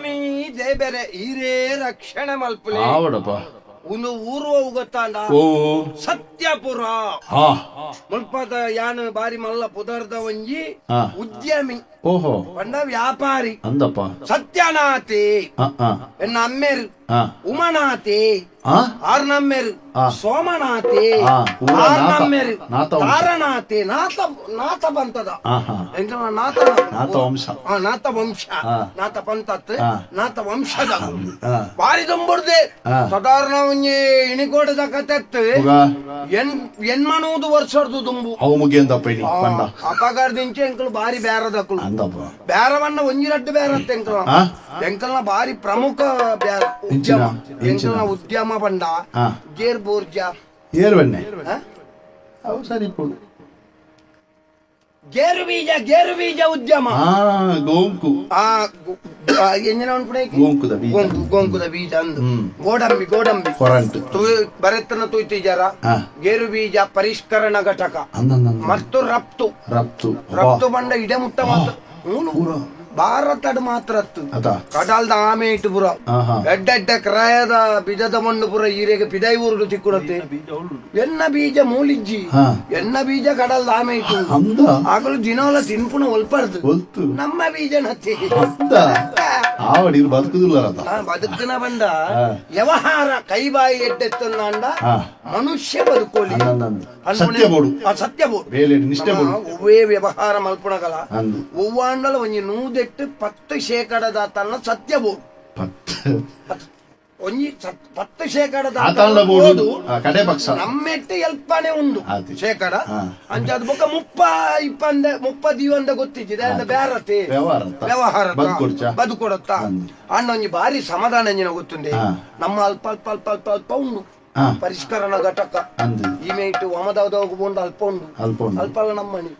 ಸ್ವಾಮಿ ದೇಬೆರೆ ಈರೇ ರಕ್ಷಣೆ ಮಲ್ಪಲೆ ಆವಡಪ್ಪ ಒಂದು ಊರು ಗೊತ್ತಾಂಡ ಓ ಸತ್ಯಪುರ ಹಾ ಮುಲ್ಪದ ಯಾನು ಬಾರಿ ಮಲ್ಲ ಪುದರ್ದ ಒಂಜಿ ಹಾ. ಉದ್ಯಮಿ ಓಹೋ ಪಂಡ ವ್ಯಾಪಾರಿ ಅಂದಪ್ಪ ಸತ್ಯನಾಥಿ ಆ, ಆ, ಎನ್ನ ಅಮ್ಮೆರು ಆ? ಆರ್ನಮ್ಮೆರು. ಆ. ಸೋಮನಾಥಿ ಆ, ಪೂರ ನಾಥ. ವಂಶ. ತಾರನಾಥಿ ನಾಥ ನಾಥ ವಂಶ? ಆ, ನಾಥ ವಂಶ. ನಾಥ ಪಂತತ್. ನಾಥ ವಂಶದ. ಬಾರಿ ತುಂಬುಡ್ದೆ. ಸಾಧಾರಣ ಒಂಜಿ ಇಣಿಕೋಟದ ಕತೆತ್ ಹೋಗ ಎನ್ ಎನ್ಮನೂದು ವರ್ಷದ್ದು ತುಂಬು ಅವು ಮುಗಿಯಂದಪ್ಪ ಪೈಣಿ ಪಂಡ. ಅಪಗಾರದಿಂಚೆ ಎಂಕಲು ಬಾರಿ ಬೇರದಕ್ಕಳು ಬೇರವನ್ನ ಒಂಜಿ ರಡ್ಡು ಬೇರತ್ತೆ ಎಂಕಲ? ಎಂಕಲ್ನ ಬಾರಿ ಪ್ರಮುಖ ಬೇರ ಇಂಚಿನ? ಎಂಕಲ್ನ ಉದ್ಯಮ ಆ. ಗೇರ್ ಬೋರ್ಜ ಏರ್ ಬನ್ನೆ. ಆ? ಅವು ಸರಿ ಗೇರು ಬೀಜ ಗೇರು ಬೀಜ ಉದ್ಯಮ. ಗೋಂಕು. ಎಂಜಿನ ಗೋಂಕುದ ಬೀಜ. ಗೊಂಕು ಗೊಂಕುದ ಬೀಜ ಅಂದು. ಗೋಡಂಬಿ ಗೋಡಂಬಿ. ಕೊರಂಟ್. ಬರೆತನ ಆ. ಗೇರು ಬೀಜ ಪರಿಷ್ಕರಣ ಘಟಕ. ಮತ್ತು ರಫ್ತು. ರಫ್ತು. ರಫ್ತು ಬಂಡ ಇಡೆ ಮುಟ್ಟ ಮೂಲು ಭಾರತಡ್ ಮಾತ್ರ ಅತ್ತು ಅದ ಕಡಲ್ದ ಆಮೆ ಇಟ್ಟು ಪುರ ಆಹಾ ಎಡ್ಡ ಎಡ್ಡ ಕ್ರಾಯದ ಬಿಜದ ಮಣ್ಣು ಪುರ ಈರೆಗೆ ಪಿದೈ ಊರುಡು ತಿಕ್ಕುಡತ್ತೆ ಎನ್ನ ಬೀಜ ಮೂಲಿಜ್ಜಿ ಹಾ ಎನ್ನ ಬೀಜ ಕಡಲ್ದ ಆಮೆ ಇಟ್ಟು ಅಂದ ಆಗಲು ದಿನವಲ್ಲ ತಿನ್ಪುಣ ಒಲ್ಪಡ್ದು ಗೊತ್ತು ನಮ್ಮ ಬೀಜ ನತ್ತಿ ಅಂದ ಆವಡಿ ಬದುಕುದಿಲ್ಲ ಅದ ಆ ಬದುಕಿನ ಬಂದ ಹಾ. ವ್ಯವಹಾರ ಕೈಬಾಯಿ ಎಡ್ಡೆತ್ತಂದ ಹಾ ಮನುಷ್ಯ ಬದುಕೋಲಿ ಅಂದಂದ ಸತ್ಯ ಬೋಡು ಆ, ಸತ್ಯ ಬೋಡು ಬೇಲೆ ನಿಷ್ಠೆ ಬೋಡು ಒವ್ವೇ ವ್ಯವಹಾರ ಮಲ್ಪುಣಗಲ ಅಂದು ಒವ್ವಾಂಡಲ ಒಂಜಿ ನೂದೆಟ್ಟು ಪತ್ತು ಶೇಕಡದ ತನ್ನ ಸತ್ಯ ಬೋಡು ಪತ್ ಒಂಜಿ ಪತ್ತು ಶೇಕಡದ ಬೋಡು. ಕಡೆ ಪಕ್ಷ. ನಮ್ಮೆಟ್ಟು ಎಲ್ಪನೆ ಉಂಡು. ಶೇಕಡ. ಹಾ. ಅದು ಬೊಕ್ಕ ಮುಪ್ಪ ಇಪ್ಪಂದ ಮುಪ್ಪ ದೀವಂದ ಗೊತ್ತಿಜ್ಜಿದೆ ಅಂದ ಬ್ಯಾರತೆ ವ್ಯವಹಾರ? ಬದುಕೊಡತ್ತ. ಅಣ್ಣ ಒಂಜಿ ಬಾರಿ ಸಮಾಧಾನ ಎಂಜಿನ ಗೊತ್ತುಂಡೆ ನಮ್ಮ ಅಲ್ಪ ಅಲ್ಪ ಅಲ್ಪ ಅಲ್ಪ ಅಲ್ಪ ಉಂಡು. ಪರಿಷ್ಕರಣ ಘಟಕ. ಅಂದು. ಈಮೆ ಇಟ್ಟು ಒಮದವದವಗ ಬೋಂಡು ಅಲ್ಪ ಉಂಡು ಅಲ್ಪ ನಮ್ಮನೆ.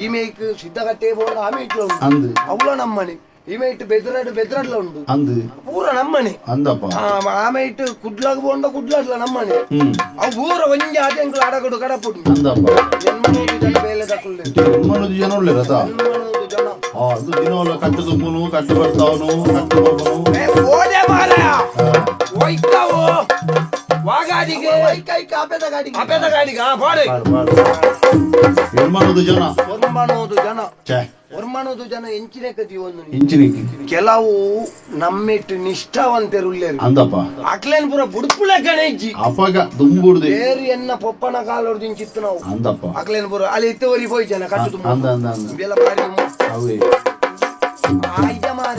ಈಮೇಕ್ ಸಿದ್ಧಗಟ್ಟೆ ಬೋಂಡು ಆಮೆ ಇಟ್ಲ ಉಂಡು ಅಂದು. ಅವಳ ನಮ್ಮನೆ. ಈಮೆ ಇಟ್ಟು ಬೆದ್ರಡ್ ಬೆದ್ರಡ್ಲ ಉಂಡು ಅಂದು. ಪೂರ ನಮ್ಮನಿ. ಅಂದಪ್ಪ. ಆ, ಆಮೆ ಇಟ್ಟು ಕುಡ್ಲಾಗ ಬೋಂಡ ಕುಡ್ಲಾಡ್ಲ ನಮ್ಮನಿ. ಹ್ಮ್. ಅವು ಪೂರ ಒಂಜಿ ಆಟಂಕಲು ಅಡಗಡು ಕಡಪುಡು ಅಂದಪ್ಪ. ಬೇಲೆ ತಕೊಳ್ಳಿ ಮನದು ಜನ ಒಳ್ಳೆ ರಥ? ಎನ್ಮನೂರು ಜನ. ಆ, ಅದು ದಿನವಲ್ಲ ಕಟ್ಟು ತುಂಬುನು ಕಟ್ಟು ಬರ್ತಾವನು ಕಟ್ಟು ಹೋಗುನು ಏ, ಓಡೆ ಮಾರ ಕೈ ಅಪೆದ ಗಾಡಿಗೆ. ಅಪೆದ ಗಾಡಿಗೆ ಆ ಬಾಡಿ. ನಿರ್ಮಾಣದ ಜನ. ಒರ್ಮನೋದು ಜನ. ಛೇ. ಒರ್ಮನೋದು ಜನ ಎಂಚಿನ ಕತಿ ಒಂದು ಕೆಲವು ನಮ್ಮಿಟ್ಟು ನಿಷ್ಠಾವಂತರು ಅಂದಪ್ಪ. ಅಕ್ಲೇನ್ ಪುರ ಬುಡ್ಪುಳೆ ಕಣೆಜ್ಜಿ ಅಪಗ ದುಂಬುಡ್ದೆ ಬೇರೆ ಎನ್ನ ಪೊಪ್ಪನ ಕಾಲೊಡ್ದಿನ್ ಇಂಚಿತ್ತು ನಾವು. ಅಂದಪ್ಪ. ಅಕ್ಲೇನ್ ಪುರ ಅಲ್ಲಿ ಇತ್ತವರಿ ಹೋಯ್ ಜನ ಕಟ್ಟು ತುಂಬ. ಅಂದ ಅಂದ. ಅಂದ ಬೆಲ ಬಾರಿ ಅವೇ ಆಯ್ತ ಮಾರ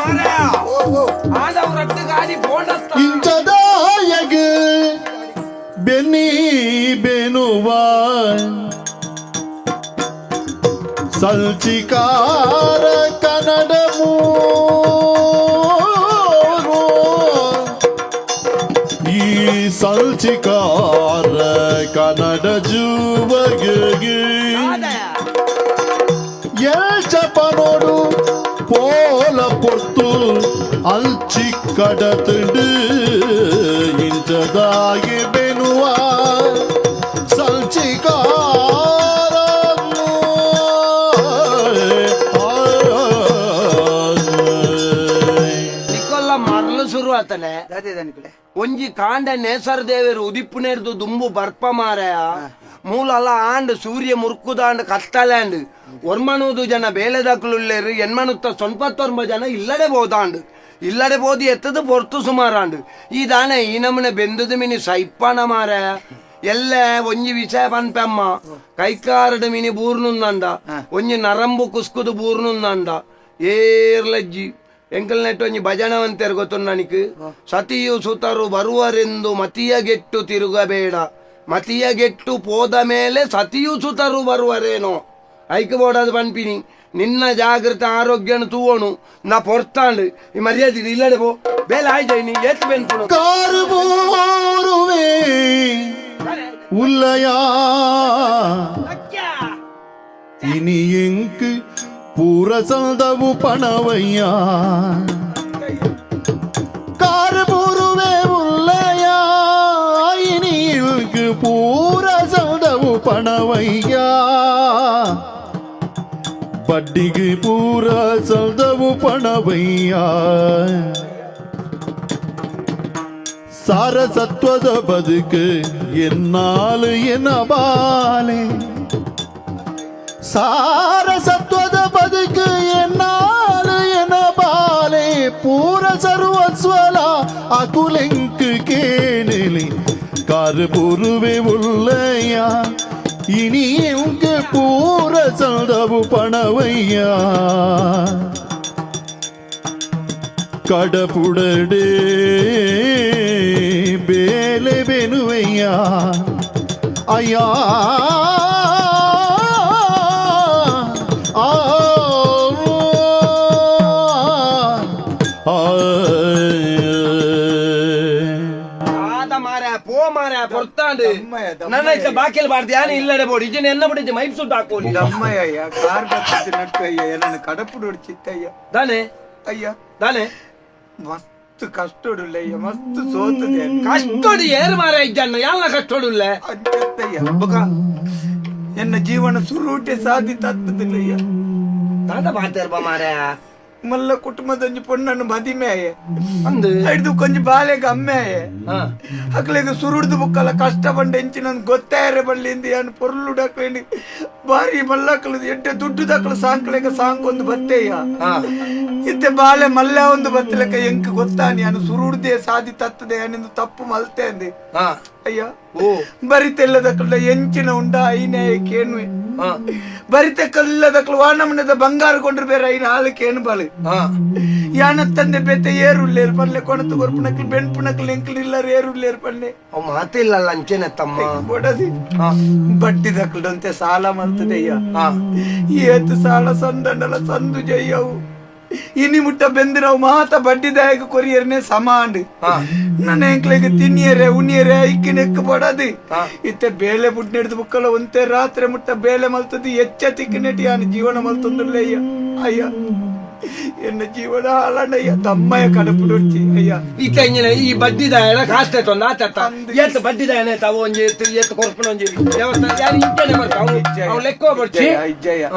ಮಾರಾಯ ಆದವ್ ರಟ್ಟು ಗಾಡಿ ಸಲ್ಚಿಕಾರ ಕನ್ನಡ ಬೆನ್ನಿ ಅಲ್ಚಿ ಕಡತಡು ಇಂಚದಾಗಿ ಬೆನುವ ಸಲ್ಚಿಕಾರ ನಿಕೊಲ್ಲ ಮೊದಲು ಶುರು ಆತನೆ ಅದೇದನ್ಕಡೆ ಒಂಜಿ ಕಾಂಡ ನೇಸರ್ ದೇವರು ಉದಿಪ್ಪುನೇರ್ದು ದುಂಬು ಬರ್ಪ ಮಾರಯ ಮೂಲಲ್ಲ ಆಂಡ್ ಸೂರ್ಯ ಮುರ್ಕುದಾಂಡ್ ಕತ್ತಲಾಂಡ್ ಒರ್ಮನೂದು ಜನ ಬೇಲೆದಾಕಲು ಎಣ್ಮನುತ್ತ ಸೊನ್ಪತ್ತೊಂಬ ಜನ ಇಲ್ಲದೆ ಹೋದಾಂಡ್ ಇಲ್ಲಡೆ ಬೋದಿ ಎತ್ತದು ಪೊರ್ತು സുമാറാണ്ട്. ನಮನೆ ಬೆಂದದು ಮಿನಿ ಸೈಪ್ಪನ ಮಾರಾಯ ಎಲ್ಲ ಒಂಜಿ ವಿಷಯ ಪನ್ಪೆಮ್ಮ ಕೈಕಾರಡು ಮಿನಿ ಬೂರ್ನುಂದಂಡ ಒಂಜಿ ನರಂಬು ಕುಸ್ಕುದು ಬೂರ್ನುಂದಂಡ ಏರ್ಲಜ್ಜಿ ಎಂಕಲ್ ನೆಟ್ಟು ಒಂಜಿ ಭಜನವಂತೆರು ಗೊತ್ತು ನನಗೆ ಸತಿಯು ಸುತರು ಬರುವರೆಂದು ಮತಿಯ ಗೆಟ್ಟು ತಿರುಗಬೇಡ ಮತಿಯ ಗೆಟ್ಟು ಪೋದ ಮೇಲೆ ಸತಿಯು ಸುತರು ಬರುವರೇನೋ ಐಕ ಬೋಡದು ಪನ್ಪಿನಿ ನಿನ್ನ ಜಾಗೃತ ಆರೋಗ್ಯನ ತೂವೋಣು ನಾ ಪೊರ್ತಾಂಡು ಈ ಮರ್ಯಾದೆ ಇಲ್ಲಡೆ ಪೋ ಬೇಲೆ ಆಯ್ತು ನೀ ಎತ್ತು ಬೆನ್ಪುಣು காரு போருவே உள்ளையா இனி எங்கு பூரசந்தவு பணவையா காரு போருவே உள்ளையா இனி எங்கு பூரசந்தவு பணவையா ಬಡ್ಡಿಗೆ ಪೂರ ಸಲ್ದವು ಪಣವಯ್ಯ ಸಾರಸತ್ವದ ಬದುಕು ಎನ್ನಾಲು ಎನ್ನಬಾಲೆ ಸಾರಸತ್ವದ ಬದುಕು ಎನ್ನಾಲು ಎನ್ನಬಾಲೆ ಪೂರ ಸರ್ವಸ್ವಲ ಅಕುಲೆಂಕು ಕೇಳಲಿ ಕಾರು ಪೂರುವೆ ಉಳ್ಳಯ್ಯ ಇನಿ ಉಂಗೆ ಪೂರ ಸದವು ಪಣವಯ್ಯ ಕಡಪುಡಡೆ ಬೇಲೆ ಬೆನುವಯ್ಯ ಅಯ್ಯ ಪುರಾಂಡು ನನ್ನ ಇಷ್ಟ ಬಾಕಿಲ್ ಬಾರ್ದು ಯಾರು ಇಲ್ಲಡೆ ಬೋಡಿ ಇಜ್ಜನ ಎನ್ನ ಬಿಡಿಜ್ಜ ಮೈಪ್ ಸುಟ್ಟು ಹಾಕೋಲಿ ಅಮ್ಮಯ್ಯ ಕಾರ್ ಕಟ್ಟಿಸಿ ನಟ್ಟು ಅಯ್ಯ ನನ್ನ ಕಡಪುಡು ಹೊಡಿಚಿತ್ತಯ್ಯ ತಾನೆ ಅಯ್ಯ ತಾನೆ ಮಸ್ತ್ ಕಷ್ಟೋಡುಲ್ಲ ಅಯ್ಯ ಮಸ್ತ್ ಸೋತದೆ ಕಷ್ಟೋಡು ಏರು ಮಾರ ಇಜ್ಜಣ್ಣ ಯಾಲ ಕಷ್ಟೋಡುಲ್ಲ ಅಜ್ಜತ್ತಯ್ಯ ಬಗ ಎನ್ನ ಜೀವನ ಸುರೂಟೆ ಸಾಧಿ ತತ್ತದಿಲ್ಲಯ್ಯ ತಾತ ಮಾಡ್ತಾ ಇರ್ಬ ಮಾರಾಯ ಕುಟುಂಬದೊಂಜಿ ಪೊಣ್ಣನ್ನು ಒಂಜಿ ಅಯ್ಯ ಅಂದು? ಹಿಡ್ದು ಕೊಂಚ ಬಾಲೆಗೆ ಅಮ್ಮೆ ಅಯ್ಯ ಹಾ. ಅಕ್ಲೆಗೆ ಸುರುಡ್ದು ಬುಕ್ಕಲ್ಲ ಕಷ್ಟ ಬಂಡ ಹೆಂಚಿನ ನನ್ ಗೊತ್ತಾಯರೆ ಬಳ್ಳಿಂದ ಏನು ಪೊರ್ಲು ಡಕ್ಲೇಂಡಿ ಬಾರಿ ಮಲ್ಲಕ್ಕಳು ಎಡ್ಡೆ ದುಡ್ಡು ದಕ್ಕಳು ಸಾಂಕ್ಲೆಗ ಸಾಂಕೊಂದು ಒಂದು ಹಾ. ಇತ್ತೆ ಬಾಲೆ ಮಲ್ಲೆ ಒಂದು ಬತ್ತಲೆಕ್ಕ ಎಂಕ್ ಗೊತ್ತಾನಿ ನಾನು ಸುರುಡ್ದೆ ಸಾದಿ ತತ್ತದೆ ನಿಂದು ತಪ್ಪು ಮಲ್ತೆ ಅಂದೆ. ಹಾ. ಅಯ್ಯ. ಓ. ಬರಿತೆಲ್ಲದಕ್ಕಳ ಎಂಚಿನ ಉಂಡ ಐನೇ ಕೇನು ಹಾ ಬರಿತೆ ಕಲ್ಲದಕ್ಕಳು ವಾನಮನದ ಬಂಗಾರ ಕೊಂಡ್ರೆ ಬೇರೆ ಐನ ಹಾಲಕ್ಕೆ ಏನು ಬಾಳು? ಹಾ. ಯಾನ ತಂದೆ ಬೇತೆ ಏರುಳ್ಳೇರ್ ಪಲ್ಲೆ ಕೊಣತು ಗೊರ್ಪುಣಕ್ಲು ಬೆಣ್ಪುಣಕ್ಲು ಎಂಕ್ಲು ಇಲ್ಲ ಏರುಲ್ಲೇರು ಪಲ್ಲೆ. ಅವ್ ಮಾತಿಲ್ಲ ಲಂಚನೆ ತಮ್ಮ. ಬಡದಿ ಬಡ್ಡಿ ದಕ್ಕಳಂತೆ ಸಾಲ ಮಲ್ತದಯ್ಯ ಹಾ. ಏತು ಸಾಲ ಸಂದಂಡಲ ಸಂದು ಜಯ್ಯವು. ಇನಿ ಮುಟ್ಟ ಬೆಂದಿರವು ಮಾತ ಬಡ್ಡಿದಾಯಕ ಕೊರಿಯರ್ನೆ ಹಾ. ನನ್ನ ಎಂಕ್ಲೆಗೆ ತಿನ್ನಿಯರೆ ಉಣ್ಣಿಯರೆ ಐಕ್ಕಿನೆಕ್ಕ ನೆಕ್ಕ ಹಾ. ಇತ್ತೆ ಬೇಲೆ ಬುಡ್ ನೆಡ್ದು ಬುಕ್ಕಲ ಒಂತೆ ರಾತ್ರಿ ಮುಟ್ಟ ಬೇಲೆ ಮಲ್ತದ್ದು ಎಚ್ಚ ತಿಕ್ಕಿನೆಟಿ ಯಾನ ಜೀವನ ಮಲ್ತೊಂದುಲ್ಲಯ್ಯ ಅಯ್ಯ. ಎನ್ನ ಜೀವನ ಹಾಳಣ್ಣಯ್ಯ ತಮ್ಮಯ್ಯ ಕಡಪುಡೊಡ್ಚಿ ಅಯ್ಯ ಈತ ಇಂಜಿನ ಈ ಬಡ್ಡಿ ಕಾಸ್ಟ್ ಆಯ್ತು ತೊಂದ ಆತ ಎತ್ ಬಡ್ಡಿ ದಾಯನ ತಾವ ಒಂಜಿ ಎತ್ತು ಎತ್ತು ಕೊರ್ಪಣ ಒಂಜಿ ದೇವಸ್ಥಾನ ಯಾರು ಇಂಜನೆ ಬರ್ತಾವ ಅವ್ ಲೆಕ್ಕ ಇಜ್ಜಯ್ಯ, ಇಜ್ಜಯ್ಯ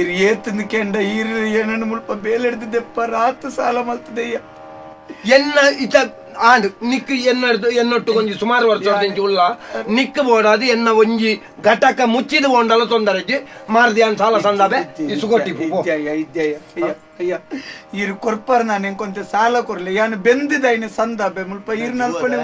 ಇರ್ ಏತಂದು ಕೆಂಡ ಈರ್ ಏನನ್ನು ಮುಲ್ಪ ಬೇಲೆ ಹಿಡ್ದಿದ್ದೆಪ್ಪ ರಾತ್ ಸಾಲ ಮಲ್ತದಯ್ಯ ಎನ್ನ ಇತ ಆಂಡ್ ನಿಕ್ ಎನ್ನ ಎನ್ನೊಟ್ಟು ಒಂಜಿ ಸುಮಾರು ವರ್ಷ ಇಂಚಿ ಉಳ್ಳ ನಿಕ್ ಬೋಡಾದು ಎನ್ನ ಒಂಜಿ ಘಟಕ ಮುಚ್ಚಿದ ಬೋಂಡಲ ತೊಂದರೆಜ್ಜಿ ಮಾರ್ದಿ ಅನ್ ಸಾಲ ಸಂದಾಬೆ ಇಸುಗೊಟ್ಟಿ ಪೋ ಇಜ್ಜಯ್ಯ ಇಜ್ಜಯ್ಯ ಅಯ್ಯ ಇರು ಕೊರ್ಪಾರ ನಾನು ಕೊಂತ ಸಾಲ ಕೊರ್ಲಿ. ಯಾನು ಬೆಂದಿದ ಇನ್ನು ಸಂದಬೆ ಮುಲ್ಪ ಇರ್ ನಲ್ಪಣೆ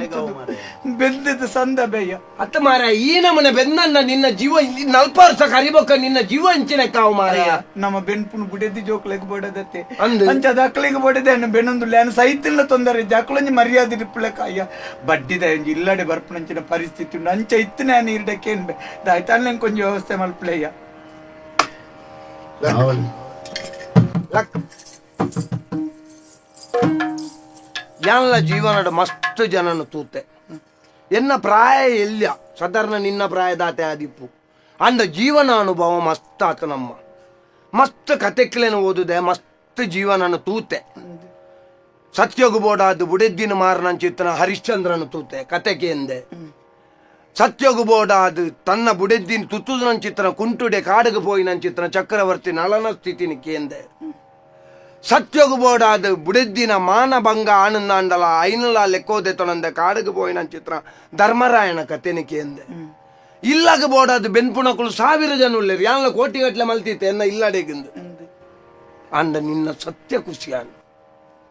ಬೆಂದಿದ ಸಂದಬೆ ಅಯ್ಯ. ಅತ್ತ ಮಾರ ಈ ನಮ್ಮನೆ ಬೆನ್ನ ನಿನ್ನ ಜೀವ ನಲ್ಪಾರ್ಸ ಕರಿಬೇಕ ನಿನ್ನ ಜೀವ ಹಂಚಿನ ಕಾವು ಮಾರ ನಮ್ಮ ಬೆನ್ಪುನ್ ಬುಡೆದಿ ಜೋಕ್ಲೆಗ್ ಬಡದತ್ತೆ. ಅಂಚದ ಅಂಚ ಅಕ್ಲೆಗ್ ಬಡದೆ ಅನ್ನ ಬೆನ್ನೊಂದು ಲ್ಯಾನ್ ಸಹಿತಿಲ್ಲ ತೊಂದರೆ ಜಕ್ಲಂಜಿ ಮರ್ಯಾದೆ ಇಪ್ಪಳಕ ಅಯ್ಯ. ಬಡ್ಡಿದ ಇಲ್ಲಡೆ ಬರ್ಪುನಂಚಿನ ಪರಿಸ್ಥಿತಿ ಉಂಡು ಅಂಚ ಇತ್ತು ನಾನು ಇರ್ಡಕ್ಕೆ ಏನ್ ಬೇ ಅಲ್ಲಿ ಕೊಂಚ ವ್ಯವಸ್ಥೆ ಮಲ್ಪಲಯ್ಯ ಲಕ್ ಎಲ್ಲ ಜೀವನದ ಮಸ್ತ್ ಜನನು ತೂತೆ. ಎನ್ನ ಪ್ರಾಯ ಎಲ್ಲ ಸಾಧಾರಣ ನಿನ್ನ ಪ್ರಾಯದಾತೆ ಆದಿಪ್ಪು. ಅಂದ ಜೀವನ ಅನುಭವ ಮಸ್ತ್ ಆತ ನಮ್ಮ. ಮಸ್ತ್ ಕತೆಕ್ಲೇನು ಓದುದೆ, ಮಸ್ತ್ ಜೀವನನ ತೂತೆ. ಸತ್ಯಗುಬೋಡಾದ ಬುಡೆದ್ದಿನ ಮಾರನ ಚಿತ್ರ ಹರಿಶ್ಚಂದ್ರನ ತೂತೆ ಕತೆಗೆ ಎಂದೆ. ಸತ್ಯಗುಬೋಡಾದ ತನ್ನ ಬುಡೆದ್ದಿನ ತುತ್ತುದನ ಚಿತ್ರ ಕುಂಟುಡೆ ಕಾಡಿಗೆ ಪೋಯಿನ ಚಿತ್ರ ಚಕ್ರವರ್ತಿ ನಳನ ಸ್ಥಿತಿನ ಕೇಂದೆ ಸತ್ಯಗು ಬೋಡಾದು ಬುಡೆದ್ದಿನ ಮಾನಭಂಗ ಆನಂದಾಂಡಲ ಐನಲ ಲೆಕ್ಕೋದೆ ತೊನಂದ ಕಾಡಿಗೆ ಪೋಯಿನ ಚಿತ್ರ ಧರ್ಮರಾಯನ ಕತೆನಿ పోడాదు బెన్పుణకులు సావిర ಬೆನ್ಪುಣಕುಲು ಸಾವಿರ ಜನ ಉಳ್ಳೇರು. ಯಾನ್ಲ ಕೋಟಿ ಗಟ್ಲೆ ಮಲ್ತಿತ್ತೆ ಎನ್ನ ಇಲ್ಲಡೆಗಿಂದು. ಅಂಡ ನಿನ್ನ ಸತ್ಯ ಖುಷಿಯಾನು.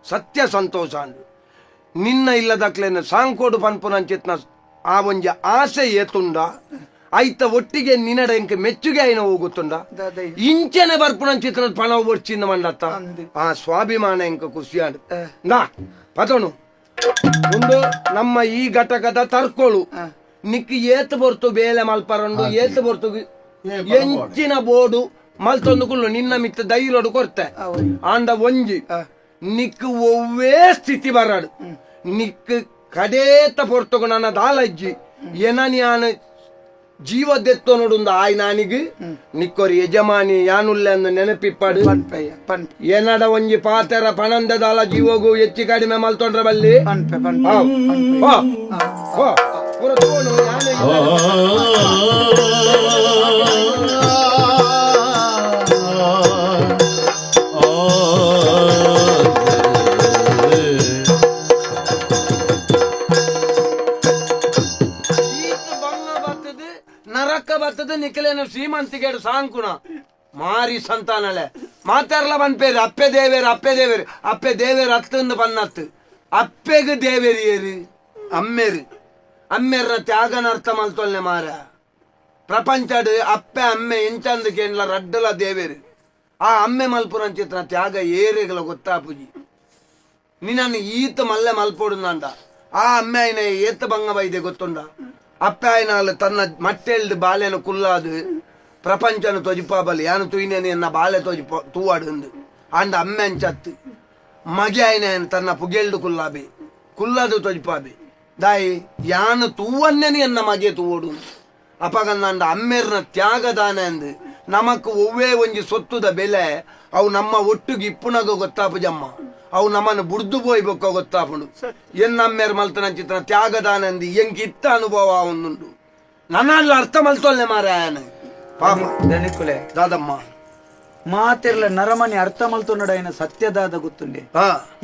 ಸತ್ಯ ಸಂತೋಷ ಅಂಡು ನಿನ್ನ ಇಲ್ಲದಕ್ಲೇನ ಸಾಂಕೋಡು ಪನ್ಪುನಂಚಿತ್ನ ಆ ಒಂಜಿ ಆಸೆ ಏತುಂಡ. ಐತ ಒಟ್ಟಿಗೆ ನಿನ್ನಡ ಎಂಕ ಮೆಚ್ಚುಗೆ ಐನ ಹೋಗುತ್ತುಂಡ ಇಂಚನೆ ಇಂಚನೆ ಚಿತ್ರದ ಪಣ ಒಡ್ಚಿಂದ ಮಂಡತ್ತ. ಆ ಸ್ವಾಭಿಮಾನ ಎಂಕ ಖುಷಿಯಾಡ್ ನಾ ಪತೋಣು. ಒಂದು ನಮ್ಮ ಈ ಘಟಕದ ತರ್ಕೊಳು. ನಿಕ್ ಏತ್ ಬರ್ತು ಬೇಲೆ ಮಲ್ಪರಂಡು ಏತ್ ಬರ್ತು ಎಂಚಿನ ಬೋಡು ಮಲ್ತೊಂದು ಕುಲ್ಲು ನಿನ್ನ ಮಿತ್ತ ಧೈರ್ಯಡು ಕೊರ್ತೆ. ಆಂಡ ಒಂಜಿ. ನಿಕ್ ಒವ್ವೇ ಸ್ಥಿತಿ ಬರಡು. ನಿಕ್ ಕಡೇತ ಪೊರ್ತುಗು ನನ್ನ ದಾಲಜ್ಜಿ. ಎನನಿ ಆನ ಜೀವ ದೆತ್ತೋ ನೋಡುಂದ ಆಯ್ ನಾನಿಗ್. ನಿಕ್ಕೊರಿ ಯಜಮಾನಿ ಯಾನುಲ್ಲೆ ಅಂದು ನೆನಪಿಪ್ಪಡು. ಏನಡ ಒಂಜಿ ಪಾತೆರ ಪಣಂದದಾಲ ಜೀವಗು ಹೆಚ್ಚು ಕಡಿಮೆ ಮಲ್ತೊಂಡ್ರ ಬಲ್ಲಿ. ಪುರ ತಗೊಂಡು ಯಾನೆ. ಬರ್ತದೆ, ನಿಖಲೇನ ಶ್ರೀಮಂತಿಗೇಡು ಸಾಂಕುನ. ಮಾರಿ ಸಂತಾನಲೆ ಮಾತಾರಲ ಬಂದ್ಪೇರು ಅಪ್ಪೆ ದೇವೇರು ಅಪ್ಪೆ ದೇವೇರು ಅಪ್ಪೆ ದೇವೇರು ಹತ್ತಂದು ಬನ್ನತ್ತು ಅಪ್ಪೆಗೆ ದೇವೇರಿ ಏರು, ಅಮ್ಮೇರು. ಅಮ್ಮೇರ್ನ ತ್ಯಾಗನ ಅರ್ಥ ಮಲ್ತೊಲ್ಲೆ ಮಾರ ಪ್ರಪಂಚಡ್ ಅಪ್ಪೆ, ಅಮ್ಮೆ ಇಂಚಂದು ಕೇಳ ರಡ್ಡಲ ದೇವೇರು. ಆ ಅಮ್ಮೆ ಮಲ್ಪುರಂಚಿತ್ರ ತ್ಯಾಗ ಏರೆಗಳ ಗೊತ್ತಾಪುಜಿ ನಿನ್ನ ಈತ ಮಲ್ಲೆ ಮಲ್ಪೋಡುಂದಂಡ ಆ ಅಮ್ಮೆ ಏತ ಭಂಗ ಬೈದೆ ಗೊತ್ತುಂಡ. ಅಪ್ಪೆ ಆಯ್ನಾಲ್ ತನ್ನ ಮಟ್ಟೆಲ್ದು ಬಾಲೆನ ಕುಲ್ಲಾದು, ಪ್ರಪಂಚನ ತೊಜಿಪಾಬಲ್ಲಿ ಯಾನು ತುಯ್ನೇನೆ ಎನ್ನ ಬಾಲೆ ತೊಜಿ ತೂವಾಡು ಅಂಡ ಅಮ್ಮೆನ್ ಚತ್ತು. ಮಗೆ ಆಯ್ನ ತನ್ನ ಪುಗೆಳ್ದು ಕುಲ್ಲಾಬಿ. ಕುಲ್ಲದು ತೊಜಿಪಾಬಿ. ದಾಯಿ, ಯಾನು ತೂವನ್ನೇನೆ ಎನ್ನ ಮಗೆ ತೂವೋಡು. ಅಪಗನ್ನಂಡ ಅಮ್ಮೆರ್ನ ತ್ಯಾಗದಾನ ಎಂದು ನಮಕ್ ಒವ್ವೇ ಒಂಜಿ ಸೊತ್ತುದ ಬೆಲೆ, ಅವು ನಮ್ಮ ಒಟ್ಟಿಗೆ ಇಪ್ಪುನಗ ಗೊತ್ತಾಪುಜಮ್ಮ ಅವು ನಮ್ಮನ್ನು ಬುಡ್ದು ಪೋಯ್ ಬೊಕ್ಕ ಗೊತ್ತಾಪುಂಡು ಎನ್ನ ಅಮ್ಮೆರ್ ಮಲ್ತನ ಚಿತ್ರ ತ್ಯಾಗದಾನಂದಿ ಎಂಕಿತ್ತ ಅನುಭವ ಅವನುಂಡು ನನ್ನ ಅರ್ಥ ಮಲ್ತೊಲ್ಲೆ ಮಾರಾಯನ. ಪಾಪ. ದನಿಕುಲೆ. ದಾದಮ್ಮ. ಮಾತೆರ್ಲ ನರಮನೆ ಅರ್ಥ ಮಲ್ತೊಂಡಾಯನ ಸತ್ಯದಾದ ಗೊತ್ತುಂಡೆ.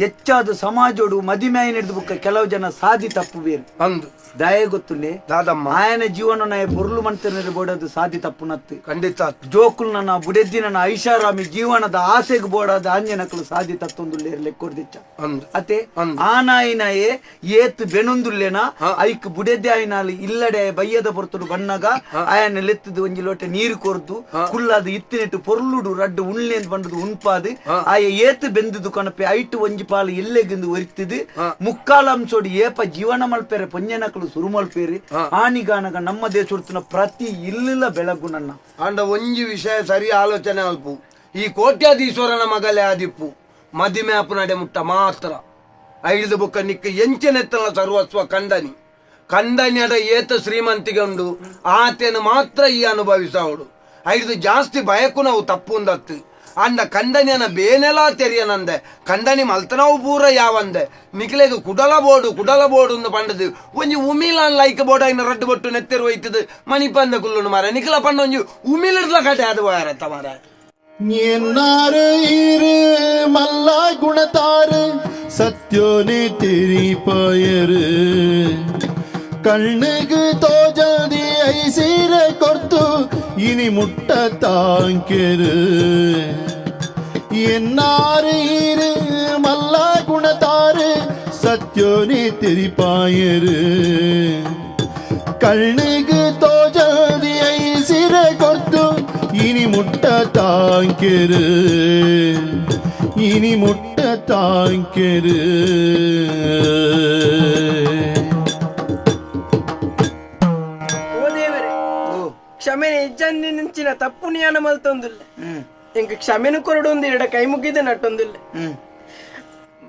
ಹೆಚ್ಚಾದ ಸಮಾಜೋಡು ಮದಿಮೆಯ ಹಿಡಿದು ಬುಕ್ಕ ಕೆಲವು ಜನ ಸಾಧಿ ತಪ್ಪು ಬೇರು ಅಂದು. ದಯೆ ಗೊತ್ತುಂಡೆ. ದಾದಮ್ಮ. ಆಯನ ಜೀವನ ನಯ ಬೊರ್ಲು ಮಂತನ ಬೋಡದು ಸಾಧಿ ತಪ್ಪು ನತ್ತು ಖಂಡಿತ. ಜೋಕುಲ್ ನನ್ನ ಬುಡೆದ್ದಿನ ಐಷಾರಾಮಿ ಜೀವನದ ಆಸೆಗೆ ಬೋಡಾದ ಆಂಜನಕಲು ಸಾಧಿ ತತ್ತೊಂದುಲ್ಲೆ ಲೆಕ್ಕೊರ್ದಿಚ್ಚ. ಅತೆ. ಆನಾಯಿನಯೇ ಏತ್ ಬೆನೊಂದುಲ್ಲೆನ? ಐಕ್ ಬುಡೆದ್ದೆ ಆಯ್ನಾಲ್ ಇಲ್ಲಡೆ ಬಯ್ಯದ ಬರ್ತುಡು ಬಣ್ಣಗ ಆಯನ ಲೆತ್ತದು ಒಂಜಿ ಲೋಟ ನೀರು ಕೊರ್ದು ಕುಲ್ಲಾದ ಇತ್ತಿನೆಟ್ಟು ಪೊರ್ಲುಡು ರಡ್ಡು ಉಣ್ಲೇಂದ್ ಬಂಡದು ಉಣ್ಪಾದು. ಆಯ ಏತ್ ಬೆಂದದು ಕಣಪೆ ಐಟು ಒಂಜಿ ಪಾಲು ಎಲ್ಲೆಗಿಂದು முக்கால் ಅಂಶೋಡು ಏಪ ಜೀವನ ಮಲ್ಪೆರೆ ಪಂಜನಕಲು ಸುರು ಮಲ್ಪೇರಿ. ಆನಿಗಾನಗ ನಮ್ಮ ದೇಶ ಉಡ್ತಿನ ಪ್ರತಿ ಇಲ್ಲ ಬೆಳಗು ನನ್ನ. ಅಂಡ ಒಂಜಿ ವಿಷಯ ಸರಿ ಆಲೋಚನೆ ಅಲ್ಪು. ಈ ಕೋಟ್ಯಾಧೀಶ್ವರನ ಮಗಲೇ ಆದಿಪ್ಪು. ಮದಿಮೆ ಅಪ್ಪು ನಡೆ ಮುಟ್ಟ ಮಾತ್ರ. ಐದು ಬುಕ್ಕ ನಿಕ್ಕ ಎಂಚನೆತ್ತಲ ಸರ್ವಸ್ವ ಕಂಡನಿ ಕಂಡನಿಯದ ಏತ ಶ್ರೀಮಂತಿಗೆ ಉಂಡು ಆತೇನು ಮಾತ್ರ ಈ ಅನುಭವಿಸವಡು ಐದು ಜಾಸ್ತಿ ಬಯಕು ನಾವು ತಪ್ಪು ಅಂದತ್ತು ಅಂದ ಕಂದನಿಯನ ಬೇನೆಲ ತೆರಿಯನಂದ ಕಂದನಿ ಮಲ್ತನವು ಪೂರ ಯಾವಂದೆ ನಿಖಿಲೇದು ಕುಡಲ ಬೋಡು ಕುಡಲ ಬೋಡು ಅಂದು ಪಂಡದು ಒಂಜಿ ಉಮಿಲ ಲೈಕ್ ಬೋಡ ಇನ್ನ ರಡ್ಡು ಬೊಟ್ಟು ನೆತ್ತೆರು ಒಯ್ತದು ಮಣಿ ಪಂದ ಕುಲ್ಲುನು ಮಾರ ನಿಖಿಲ ಪಂಡ ಒಂಜಿ ಉಮಿಲಿಡ್ಲ ಕಟೆ ಅದು ವಾರತ್ತ ಮಾರ என்னாரு ಮಲ್ಲ மல்லா குணத்தாரு சத்யோனே திரி ಕಣ್ಣಿಗೆ ತೋಜದಿ ಐ ಸೀರೆ ಕೊರ್ತು ಇನಿ ಮುಟ್ಟ ತಾಂಕೆರು என்னாறு ஈரு மல்லா குணத்தாறு சத்யோனி திரிப்பாயரு. கண்ணுக்கு தோஜதியை சிற கொத்து இனி முட்ட தாங்கிரு இனி முட்ட தாங்கிரு ಕ್ಷಮೆನ ಇಜ್ಜಂದಿನಿಂಚಿನ ತಪ್ಪು ನಿಯಾನ ಮಲ್ತೊಂದಿಲ್ಲ ಇಂಕ ಕ್ಷಮೆನು ಕೊರಡೊಂದು ಎರಡ ಕೈ ಮುಗಿದ ನಟ್ಟೊಂದಿಲ್ಲ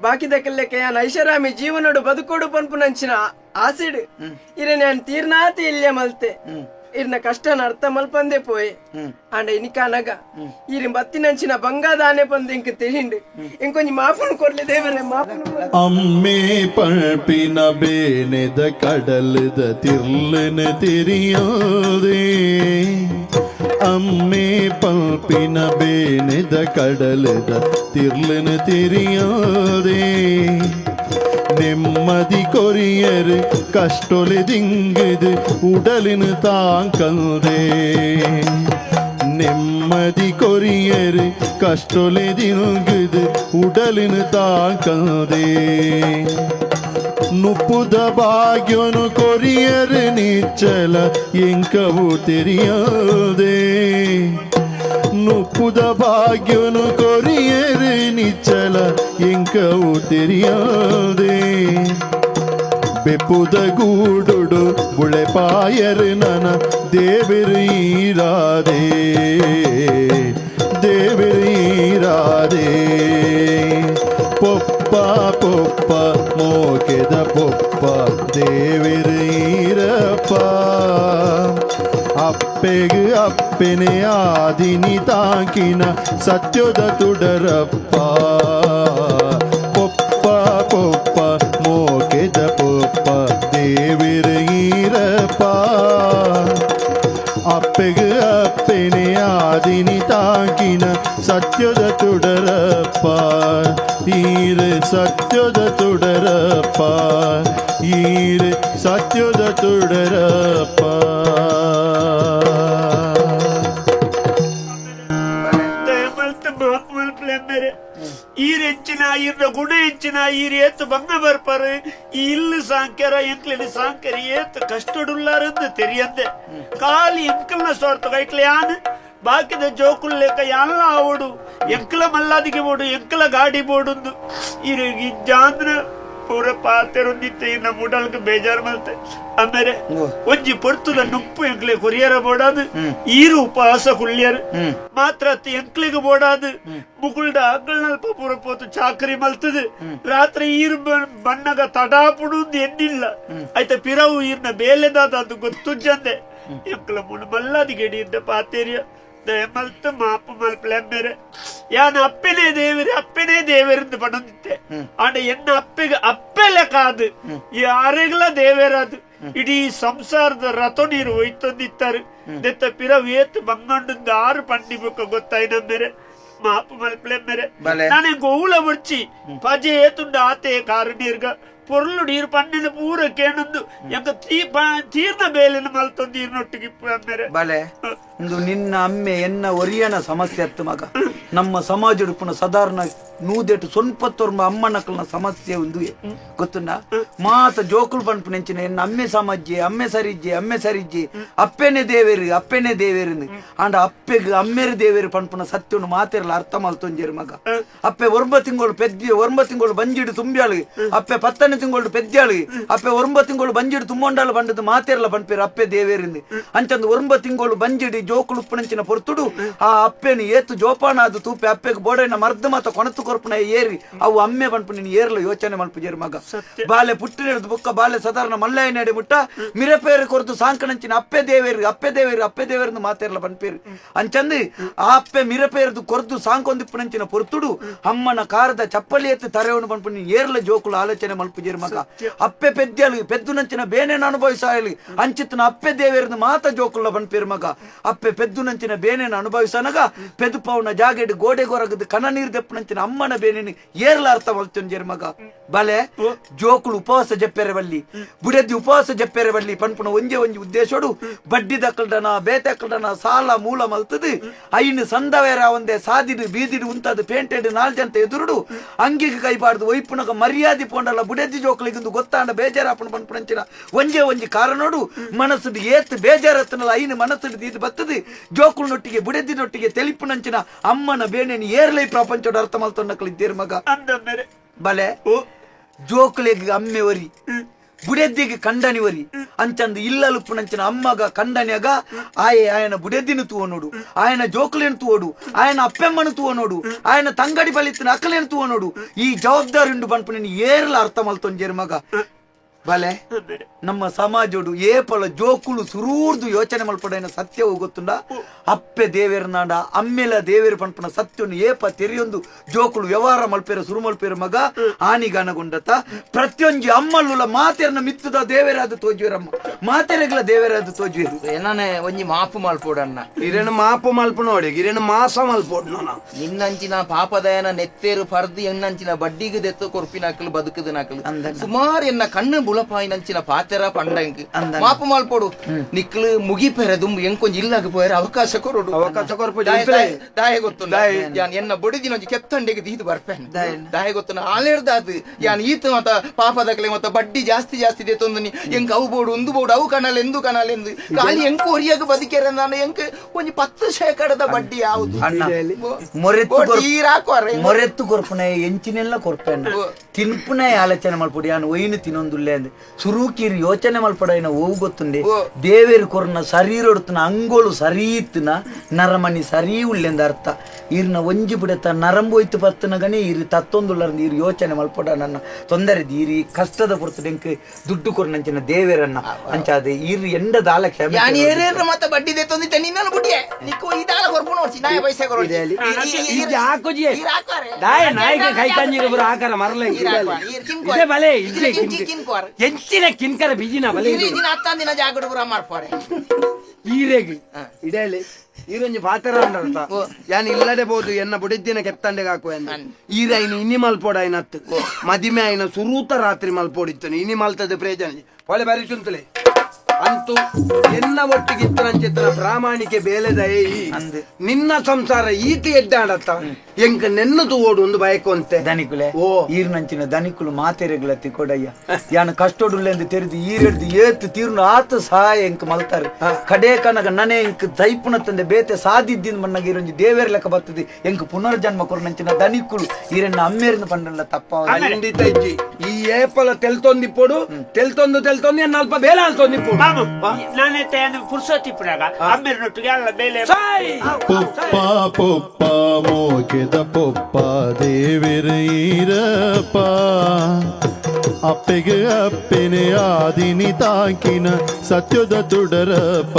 ಬಾಕಿದಕ್ಕೆಲ್ಲಕ್ಕೆ ನಾನು ಐಷಾರಾಮಿ ಜೀವನಡು ಬದುಕೋಡು ಪನ್ಪು ನಂಚಿನ ಆಸಿಡ್. ಇರ ನಾನು ತೀರ್ನಾತಿ ಇಲ್ಲೇ ಮಲ್ತೆ. ಇರ್ನ ಕಷ್ಟನ ಅರ್ಥ ಮಲ್ಪಂದೆ ಪೋಯೆ ಅಂಡ ಇನಿಕಾನಗ ಇರಿ ಬತ್ತಿನಂಚಿನ ಬಂಗಾದಾನೆ ಪಂದು ಇಂಕ ತಿರಿಂಡು ಇಂಕೊಂಜಿ ಮಾಪುನು ಕೊರ್ಲೆ ದೇವರೇ ಮಾಪುನು ಕೊರ್ಲೆ. ಅಮ್ಮೆ ಪಳ್ಪಿನ ಬೇನೆದ ಕಡಲದ ತಿರ್ಲನ ತಿರಿಯೋದೇ ಅಮ್ಮೆ ಪಳ್ಪಿನ ಬೇನೆದ ಕಡಲದ ತಿರ್ಲನ ತಿರಿಯೋದೇ ನೆಮ್ಮದಿ ಕೊರಿಯರು ಕಷ್ಟೊಲೆ ದಿಂಗದು ಉಡಲಿನ ತಾಂಕಲ್ದೇ ನೆಮ್ಮದಿ ಕೊರಿಯರು ಕಷ್ಟೊಲೆ ದಿಂಗದು ಉಡಲಿನ ತಾಂಕಲ್ದೇ ನುಪ್ಪುದ ಭಾಗ್ಯನು ಕೊರಿಯರು ನಿಚ್ಚಲ ಎಂಕವು ತೆರಿಯೋದೇ ನುಪ್ಪುದ ಭಾಗ್ಯನು ಕೊರಿಯರು ನಿಚ್ಚಲ ಎಂಕವು ತೆರಿಯೋದೇ ಬೆಪ್ಪುದ ಗೂಡುಡು ಬುಳೆಪಾಯರು ನನ ದೇವರು ಈರಾದೆ ದೇವಿರೀರಾದೆ ಪೊಪ್ಪ അപ്പേക് അപ്പനെ ആദിനി താക്കിന സത്യുത തുടരപ്പ. പൊപ്പ പൊപ്പ മോക്കിത പൊപ്പ ദേവിരങ്ങീരപ്പ അപ്പേക് അപ്പനെ ആദിനി താക്കിന സത്യുത തുടരപ്പ. തീര് സത്യുത തുടരപ്പ. ഈര് സത്യുത തുടരപ്പ. ಈರ್ ಹೆಚ್ಚಿನ ಈರ್ನ ಗುಣ ಹೆಚ್ಚಿನ ಈರ್ ಏತ್ ಬಂಗ ಬರ್ಪಾರು ಈ ಇಲ್ಲು ಸಾಂಕ್ಯರ ಎಂಕ್ಲಿನ ಸಾಂಕ್ಯರ ಏತ್ ಕಷ್ಟಡುಲ್ಲಾರಂದು ತೆರಿಯಂದೆ ಕಾಲಿ ಎಂಕಲ್ನ ಸೋರ್ತ ಕೈಕ್ಲೆ ಯಾನ್ ಬಾಕಿದ ಜೋಕುಲ್ ಲೆಕ್ಕ ಎಲ್ಲ ಆವಡು ಎಂಕಲ ಮಲ್ಲಾದಿಗೆ ಬೋಡು ಎಂಕಲ ಗಾಡಿ ಬೋಡುಂದು ಇರು ಇಜ್ಜಾಂದ್ರ ಪೂರ ಪಾತೆರೊಂದಿತ್ತೆ ಇನ್ನ ಮುಡಲ್ಗೆ ಬೇಜಾರು ಮಲ್ತೆ ಆಮೇಲೆ ಒಂಜಿ ಪೊರ್ತುದ ನುಪ್ಪು ಎಂಕ್ಲೆ ಕೊರಿಯರ ಬೋಡಾದು ಈರು ಉಪವಾಸ ಕುಳ್ಳಿಯರು ಮಾತ್ರ ಅತ್ತ ಎಂಕ್ಲಿಗೆ ಬೋಡಾದು ಮುಗುಳ್ದ ಅಗ್ಗಳಲ್ಪ ಪೂರ ಪೋತು ಚಾಕರಿ ಮಲ್ತದು. ರಾತ್ರಿ ಈರು ಬ- ಬಣ್ಣಗ ತಡಾಪುಡುಂದು ಎನ್ನಿಲ್ಲ ಆಯ್ತ ಪಿರವು ಈರ್ನ ಬೇಲೆದಾದ ಅದು ಗೊತ್ತುಜ್ಜಂದೆ. ಎಂಕ್ಲ ಮುಳು ಮಲ್ಲಾದಿ ಗೆಡಿ ಇದ್ದ ಪಾತೇರಿಯ. ದಯಮಲ್ತ ಮಾಪು ಮಲ್ಪಲೆಂಬೆರೆ ಯಾನ ಅಪ್ಪೆನೇ ದೇವರಿ ಅಪ್ಪೆನೇ ದೇವರಿಂದ ಪಡಂದಿತ್ತೆ ಆಂಡ ಎನ್ನ ಅಪ್ಪೆಗೆ ಅಪ್ಪೆಲೆ ಕಾದು ಈ ಆರೆಗ್ಲ ದೇವರಾದು ಇಡೀ ಸಂಸಾರದ ರಥ ನೀರು ಒಯ್ತೊಂದಿತ್ತಾರೆ ದೆತ್ತ ಪಿರವು ಏತ್ ಬಂಗಂಡದ ಆರು ಪಂಡಿಬೇಕು ಗೊತ್ತಾಯ್ನಂದರೆ ಮಾಪು ಮಲ್ಪಲೆಂಬೆರೆ ಬಲೆ. ನಾನೇ ಗೋವುಲ ಬರ್ಚಿ ಪಜೆ ಏತುಂಡ ಆತೆ ಕಾರು ನೀರ್ಗ ಪೊರ್ಲು ನೀರು ಪಂಡಿನ ಪೂರ ಕೇಣಂದು ಎಂಕ ತೀ ಪ- ತೀರ್ನ ಬೇಲಿನ ಮಲ್ತೊಂದು ನೀರ್ನೊಟ್ಟಿಗೆ ಅಂಬೇರೆ ಬಲೆ, ಇಂದು ನಿನ್ನ ಅಮ್ಮೆ ಎನ್ನ ಒರಿಯನ ಸಮಸ್ಯೆ ಅತ್ತು ಮಗ. ನಮ್ಮ ಸಮಾಜ ಉಡುಪುನ ಸಾಧಾರಣ ನೂದೆಟ್ಟು ಸೊನ್ಪತ್ತೊರ್ಮ ಅಮ್ಮನಕಲ್ನ ಸಮಸ್ಯೆ ಒಂದು. ಗೊತ್ತುಂಡ? ಮಾತ ಜೋಕುಲ್ ಪಂಪು ನೆಂಚಿನ ಎನ್ನ ಅಮ್ಮೆ ಸಮಾಜ್ಜೆ, ಅಮ್ಮೆ ಸರಿಜ್ಜೆ ಅಮ್ಮೆ ಸರಿಜ್ಜೆ, ಅಪ್ಪೆನೆ ದೇವೇರು ಅಪ್ಪೆನೆ ದೇವೇರು ಆಂಡ ಅಪ್ಪೆಗ್, ಅಮ್ಮೆರು ದೇವೇರು ಪಂಪುನ ಸತ್ಯವನ್ನು ಮಾತಿರಲ್ಲ ಅರ್ಥ ಮಲ್ತೊಂಜೇರು ಮಗ. ಅಪ್ಪೆ ಒರ್ಬ ತಿಂಗಳು ಪೆದ್ದಿ ಒರ್ಬ ತಿಂಗಳು ಬಂಜಿಡು ತುಂಬ್ಯಾಳು ಅಪ್ಪೆ ಪತ್ತನೇ ತಿಂಗಳು ಪೆದ್ದಾಳಿ ಅಪ್ಪೆ ಒಂಬ ತಿಂಗಳು ಬಂಜಿಡು ತುಂಬೊಂಡಾಳು ಬಂಡದು ಮಾತಿರಲ್ಲ ಪಂಪೇರು ಅಪ್ಪೆ ದೇವೇರಿಂದ ಅಂಚಂದು ಒಂಬ ತಿಂಗಳು ಬಂಜಿಡಿ ಜೋಕುಲು ಉಪ್ಪುನಂಚಿನ ಪೊರ್ತುಡು ಆ ಅಪ್ಪೆನು ಏತು ಜೋಪಾನ ಅದು ತೂಪೆ ಅಪ್ಪೆಗೆ ಬೋಡೈನ ಮರ್ದ ಮಾತ ಕೊನತು ಕೊರ್ಪುನ ಏರಿ ಅವು ಅಮ್ಮೆ ಪಂಪು ನೀನು ಏರ್ಲ ಯೋಚನೆ ಮಲ್ಪುಜೇರು ಮಗ. ಬಾಲೆ ಪುಟ್ಟಿನ ಹಿಡಿದು ಬುಕ್ಕ ಬಾಲೆ ಸಾಧಾರಣ ಮಲ್ಲಯ್ಯ ನಡೆ ಮುಟ್ಟ ಮಿರಪೇರು ಕೊರತು ಸಾಂಕಣಂಚಿನ ಅಪ್ಪೆ ದೇವೇರು ಅಪ್ಪೆ ದೇವೇರು ಅಪ್ಪೆ ದೇವೇರು ಮಾತೇರ್ಲ ಬಂಪೇರಿ. ಅಂಚಂದು ಆ ಅಪ್ಪೆ ಮಿರಪೇರದು ಕೊರ್ದು ಸಾಂಕೊಂದಿಪ್ಪುನಂಚಿನ ಪೊರ್ತುಡು ಅಮ್ಮನ ಕಾರದ ಚಪ್ಪಲಿ ಎತ್ತಿ ತರೆಯವನು ಬಂಪು ನೀನು ಏರ್ಲ ಜೋಕುಲು ಆಲೋಚನೆ ಮಲ್ಪುಜೇರು ಮಗ. ಅಪ್ಪೆ ಪೆದ್ಯಲು ಪೆದ್ದುನಂಚಿನ ಬೇನೆನ ಅನುಭವಿಸಾಯಲಿ ಅಂಚಿತ್ತಿನ ಅಪ್ಪೆ ದೇವೇರದು ಮಾತ ಜೋಕುಲ್ಲ ಪಂಪೇರು ಮಗ. ಅಪ್ಪೆ ಪೆದ್ದುನಂಚಿನ ಬೇನೆನ ಅನುಭವಿಸನಗ ಪೆದುಪವನ ಜಾಗೆಡ್ ಗೋಡೆ ಗೊರಗದು ಕನ ನೀರು ದೆಪ್ಪನಂಚಿನ ಅಮ್ಮನ ಬೇನೆ ಏರ್ಲ ಅರ್ಥ ಮಲ್ತೊಂಜೇರು ಮಗ. ಬಲೆ ಜೋಕುಲು ಉಪವಾಸ ಜಪ್ಪೆರೆ ಬಲ್ಲಿ ಬುಡದಿ ಉಪವಾಸ ಜಪ್ಪೆರೆ ಬಲ್ಲಿ ಪಂಪುನ ಒಂಜೆ ಒಂಜಿ ಉದ್ದೇಶೋಡು ಬಡ್ಡಿ ದಕ್ಕಲ್ಡನ ಬೇತಕ್ಕಲ್ಡನ ಸಾಲ ಮೂಲ ಮಲ್ತದು ಐನು ಸಂದವೇರ ಒಂದೇ ಸಾದಿಡು ಬೀದಿಡು ಉಂತದು ಪೇಂಟೆಡ್ ನಾಲ್ಜಂತ ಎದುರುಡು ಅಂಗಿಗೆ ಕೈಬಾರ್ದು ಒಯ್ಪುನಗ ಮರ್ಯಾದೆ ಪೋಂಡಲ್ಲ ಬುಡದಿ ಜೋಕುಲಿಗಿಂದು ಗೊತ್ತಾಂಡ ಬೇಜಾರಾಪಣ ಪನ್ಪುನಂಚಿನ ಒಂಜೆ ಒಂಜಿ ಕಾರಣೋಡು ಮನಸ್ಸುಡು ಏತ್ ಬೇಜಾರತ್ತನಲ್ಲ ಐನು ಮನಸ್ಸುಡು ಇದು ಬತ್ತದು ಜೋಕುಲ್ನೊಟ್ಟಿಗೆ ಬುಡದಿನೊಟ್ಟಿಗೆ ತೆಲಿಪುನಂಚಿನ ಅಮ್ಮನ ಬೇಣೆನಿ ಏರ್ಲೈ ಪ್ರಪಂಚದ ಅರ್ಥ ಮಲ್ತೊಂಡಕ್ಕಲಿದ್ದೇರು ಮಗ. ಅಂದಂದರೆ ಬಲೆ ಓ ಜೋಕುಲೆಗ್ ಅಮ್ಮೆ ವರಿ ಬುಡೆದ್ದಿಗೆ ಕಂಡನಿ ವರಿ ಅಂಚಂದು ಇಲ್ಲಲುಪ್ಪುನಂಚಿನ ಅಮ್ಮಗ ಕಂಡನ್ಯಾಗ ಆಯೆ ಆಯನ ಬುಡೆದ್ದಿನ ತೂವ ನೋಡು ಆಯನ ಜೋಕುಲೇನು ತೂವಡು ಆಯನ ಅಪ್ಪೆಮ್ಮನು ತೂವ ನೋಡು ಆಯನ ತಂಗಡಿ ಬಲಿತ್ತಿನ ಅಕ್ಕಲೇನು ತೂವ ನೋಡು ಈ ಜವಾಬ್ದಾರಿ ಉಂಡು ಪನ್ಪು ನೀನು ಏರ್ಲ ಅರ್ಥ ಮಲ್ತೊಂಜೇರು ಮಗ ಬಲೆ? ನಮ್ಮ ಸಮಾಜೋಡು ಏಪಲ ಜೋಕುಲು ಸುರೂರ್ದು ಯೋಚನೆ ಮಲ್ಪಡೈನ ಸತ್ಯವು ಗೊತ್ತುಂಡ? ಅಪ್ಪೆ ದೇವೇರನಾಡ ಅಮ್ಮೆಲ ದೇವೇರು ಪಂಪನ ಸತ್ಯವನ್ನು ಏಪ ತೆರೆಯೊಂದು ಜೋಕುಲು ವ್ಯವಹಾರ ಮಲ್ಪೇರ ಸುರು ಮಲ್ಪೇರ ಮಗ ಆನಿಗಾನಗೊಂಡತ. ಪ್ರತಿಯೊಂಜಿ ಅಮ್ಮಲ್ಲುಲ ಮಾತೆರನ ಮಿತ್ತುದ ದೇವೇರಾದ ತೋಜ್ವೇರಮ್ಮ ಮಾತೆರೆಗ್ಲ ದೇವೇರಾದ ತೋಜುವಿರು ಏನನೆ ಒಂಜಿ ಮಾಪು ಮಲ್ಪೋಡಣ್ಣ. ಇರೇನು ಮಾಪು ಮಲ್ಪ ನೋಡಿ ಇರೇನು ಮಾಸ ಮಲ್ಪೋಡ್ ನಾನು ನಿನ್ನಂಚಿನ ಪಾಪದಯನ ನೆತ್ತೇರು ಪರ್ದು ಎನ್ನಂಚಿನ ಬಡ್ಡಿಗೆ ದೆತ್ತು ಕೊರ್ಪಿನಾಕಲು ಬದುಕದ ನಕಲು ಸುಮಾರು ಎನ್ನ ಕಣ್ಣು ಬುಳಪಾಯಿನಂಚಿನ ಪಾತ್ರ ಪಂಡಂಕ್ ಮಾಪ ಮಲ್ಪೋಡು ನಿಕ್ಲು ಮುಗಿಪೆರೆ ದುಂಬು ಎಂಕೊಂಜಿ ಇಲ್ಲಾಗ ಪೋಯರ ಅವಕಾಶ ಕೊರೋಡು ಅವಕಾಶ ದಾಯ- ಗೊತ್ತು ಯಾನ್ ಎನ್ನ ಬಡಿದಿನ ಕೆತ್ತಂಡೆಗೆ ದೀದು ಬರ್ಪೇನ್ ದಾಯ ಗೊತ್ತು ಆಲೇರ್ದಾದು ಯಾನ್ ಈತ ಮತ ಪಾಪದಕ್ಲೆ ಮತ್ತ ಬಡ್ಡಿ ಜಾಸ್ತಿ ಜಾಸ್ತಿ ಇದೆ ತೊಂದನಿ ಎಂಕ್ ಅವು ಬೋಡು ಒಂದು ಬೋಡು ಅವು ಕಣಲ್ ಎಂದು ಕಣಲ್ ಎಂದು ಖಾಲಿ ಎಂಕ್ ಒರಿಯಾಗ ಬದುಕೇರ ನಾನು ಎಂಕ್ ಒಂಜಿ ಪತ್ತು ಶೇಕಡದ ಬಡ್ಡಿ ಯಾವುದು ಮೊರೆತ್ತು ಕೊರ್ಪನೆ ಎಂಚಿನೆಲ್ಲ ಕೊರ್ಪೆಣ್ಣ ತಿನ್ಪುನೆ ಆಲೋಚನೆ ಮಾಡ್ಬಿಡಿ ಯಾನ್ ಒಯ್ನು ತಿನ್ನೊಂದುಲ್ಲೆ ಅಂದೆ ಸುರುಕಿರಿ ಯೋಚನೆ ಮಲ್ಪಡ ಏನ ಹೋಗು ಗೊತ್ತುಂಡೆ ದೇವೇರು ಕೊರ್ನ ಶರೀರ ಹೊಡ್ತನ ಅಂಗೋಳು ಸರಿ ಇತ್ತನ ನರಮಣಿ ಸರಿ ಉಳ್ಳೆಂದ ಅರ್ಥ. ಇರ್ನ ಒಂಜಿ ಬಿಡತ ನರಂಬು ಹೋಯ್ತು ಬತ್ತನ ಗಣಿ ಇರಿ ತತ್ತೊಂದುಲ್ಲರ್ ಇರು ಯೋಚನೆ ಮಲ್ಪಡ ನನ್ನ ತೊಂದರೆ ಇರಿ ಕಷ್ಟದ ಪುರ್ತದ ಡೆಂಕ್ ದುಡ್ಡು ಕೊರ್ನಂಚಿನ ದೇವೇರನ್ನ ಅಂಚಾದೆ. ಇರು ಎಂಡ ದಾಲ ಕ್ಷಮೆ ಯಾನ್ ಏರೇರ ಮತ್ತೆ ಬಡ್ಡಿ ನಿನ್ನನ್ನು ನಿಕ್ಕು ನಾಯ ಪೈಸೆ ಕೊರೋಡಿ ಇದು ಹಾಕೋಜಿ. ದಾಯ ನಾಯಿಗೆ ಕೈ ಕಂಜಿಗೆ ಬರೋ ಆಕಾರ ಮರಲ ಇದೇ ಬಲೆ ಇದೇ ಕಿನ್ಕೋರ್ ಎಂಚಿನ ಕಿನ್ಕರ ಬಿಜಿನ ಬಲೆ ಇದು ದಿನ ಹತ್ತಂದಿನ ಜಾಗಡು ಪುರ ಮಾರ್ಪಾರೆ ಈರೆಗೆ ಇಡೇಲಿ. ಈರೊಂಜಿ ಪಾತ್ರ ಅಂಡರ್ತ ಯಾನ್ ಇಲ್ಲದೆ ಬೋದು ಎನ್ನ ಬುಡಿದ್ದಿನ ಕೆತ್ತಂಡೆಗೆ ಎನ್ನ ಈರ ಇನ್ನು ಇನಿ ಮಲ್ಪೋಡ ಐನತ್ತು ಮದಿಮೆ ಐನ ಸುರೂತ ರಾತ್ರಿ ಮಲ್ಪೋಡಿತ್ತು ಇನಿ ಮಲ್ತದ ಪ್ರಯೋಜನ ಒಳ್ಳೆ ಬಾರಿ ಚುಂತಲೆ. ಅಂತೂ ಎನ್ನ ಒಟ್ಟಿಗಿತ್ತನಂಚಿತ್ತನ ಪ್ರಾಮಾಣಿಕೆ ಬೇಲೆದ ನಿನ್ನ ಸಂಸಾರ ಈತಿ ಎಡ್ಡಾಡತ್ತ ಎಂಕ ನೆನ್ನದು ಓಡು ಒಂದು ಬಯಕೊಂತೆ ದನಿಕುಲೆ ಓ. ಈರ್ನಂಚಿನ ದನಿಕುಲು ಮಾತೆರೆಗ್ಲತ್ತಿ ಕೊಡಯ್ಯ. ಯಾನ ಕಷ್ಟೊಡುಲ್ಲೆ ಎಂದು ತೆರೆದು ಈರೆಡ್ದು ಏತು ತೀರ್ನು ಆತ ಸಹಾಯ ಎಂಕ ಮಲ್ತಾರೆ. ಕಡೆ ಕನಗ ನನೆ ಎಂಕ್ ದೈಪುನ ತಂದೆ ಬೇತೆ ಸಾದಿದ್ದಿನ ಮಣ್ಣಗೆ ಇರೊಂಜಿ ದೇವೇರ್ ಲೆಕ್ಕ ಬರ್ತದೆ. ಎಂಕ ಪುನರ್ಜನ್ಮ ಕೊರ್ನಂಚಿನ ದನಿಕುಲು ಈರನ್ನ ಅಮ್ಮೇರಿಂದ ಪಂಡಲ್ಲ ತಪ್ಪ ಖಂಡಿತ ಈ ಏಪಲ ತೆಲ್ತೊಂದಿಪ್ಪೋಡು ತೆಲ್ತೊಂದು ತೆಲ್ತೊಂದು ಎನ್ನ ಅಲ್ಪ ಬೇಲ ಅಲ್ತೊಂದಿಪ್ಪೋಡು ಮಾಮು ನಾನೈತೆ ಪುರ್ಸೋತಿ ಪುರಾಗ ಅಮ್ಮೆರನೊಟ್ಟಿಗೆ ಅಲ್ಲ ಬೇಲೆ ಪೊಪ್ಪ ಪೊಪ್ಪ ಮೋಕೆದ ಪೊಪ್ಪ ದೇವಿರೀರಪ್ಪ ಅಪ್ಪೆಗೆ ಅಪ್ಪೆನೆ ಆದಿನಿ ತಾಕಿನ ಸತ್ಯದ ತುಡರಪ್ಪ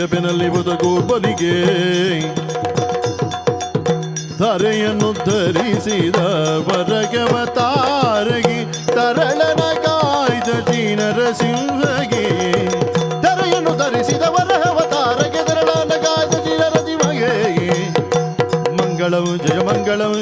ಗಿರಿಯ ಬೆನಲ್ಲಿ ಬದುಕೋರ್ಬನಿಗೆ ಧರೆಯನ್ನು ಧರಿಸಿದ ವರಗವ ತಾರಗಿ ತರಳನ ಕಾಯ್ದ ತೀನರ ಸಿಂಹಗೆ ಧರೆಯನ್ನು ಧರಿಸಿದ ವರಹವ ತಾರಗೆ ತರಳನ ಕಾಯ್ದ ತೀನರ ಸಿಂಹಗೆ ಮಂಗಳಂ ಜಯ ಮಂಗಳಂ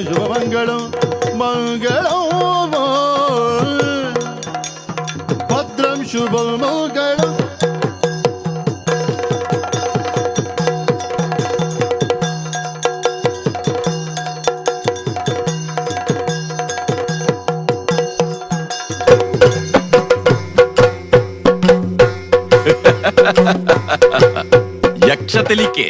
ಯಕ್ಷತೆಲಿಕೆ